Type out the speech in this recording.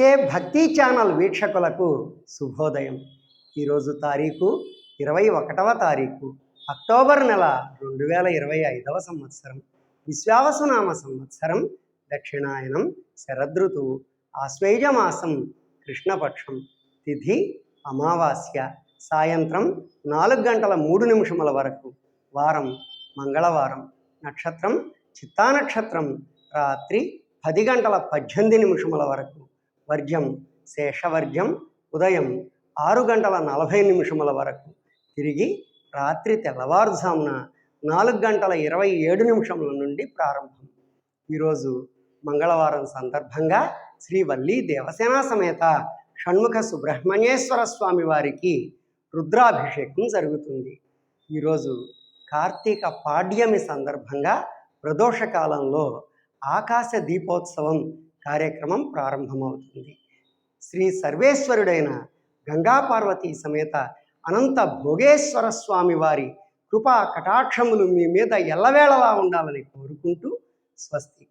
కే భక్తి ఛానల్ వీక్షకులకు శుభోదయం. ఈరోజు తారీఖు ఇరవై ఒకటవ తారీఖు అక్టోబర్ నెల రెండు వేల ఇరవై ఐదవ సంవత్సరం. విశ్వావసునామ సంవత్సరం దక్షిణాయనం శరదృతువు ఆశ్వేయమాసం కృష్ణపక్షం తిథి అమావాస్య సాయంత్రం నాలుగు గంటల మూడు నిమిషముల వరకు వారం మంగళవారం నక్షత్రం చిత్తానక్షత్రం రాత్రి పది గంటల పద్దెనిమిది నిమిషముల వరకు. వర్జ్యం శేషవర్జ్యం ఉదయం ఆరు గంటల నలభై నిమిషముల వరకు. తిరిగి రాత్రి తెల్లవారుజామున నాలుగు గంటల ఇరవై ఏడు నిమిషముల నుండి ప్రారంభం. ఈరోజు మంగళవారం సందర్భంగా శ్రీ వల్లీ దేవసేన సమేత షణ్ముఖ సుబ్రహ్మణ్యేశ్వర స్వామి వారికి రుద్రాభిషేకం జరుగుతుంది. ఈరోజు కార్తీక పాడ్యమి సందర్భంగా ప్రదోష కాలంలో ఆకాశ దీపోత్సవం కార్యక్రమం ప్రారంభమవుతుంది. శ్రీ సర్వేశ్వరుడైన గంగాపార్వతీ సమేత అనంత భోగేశ్వర స్వామి వారి కృపా కటాక్షములు మీ మీద ఎల్లవేళలా ఉండాలని కోరుకుంటూ స్వస్తి.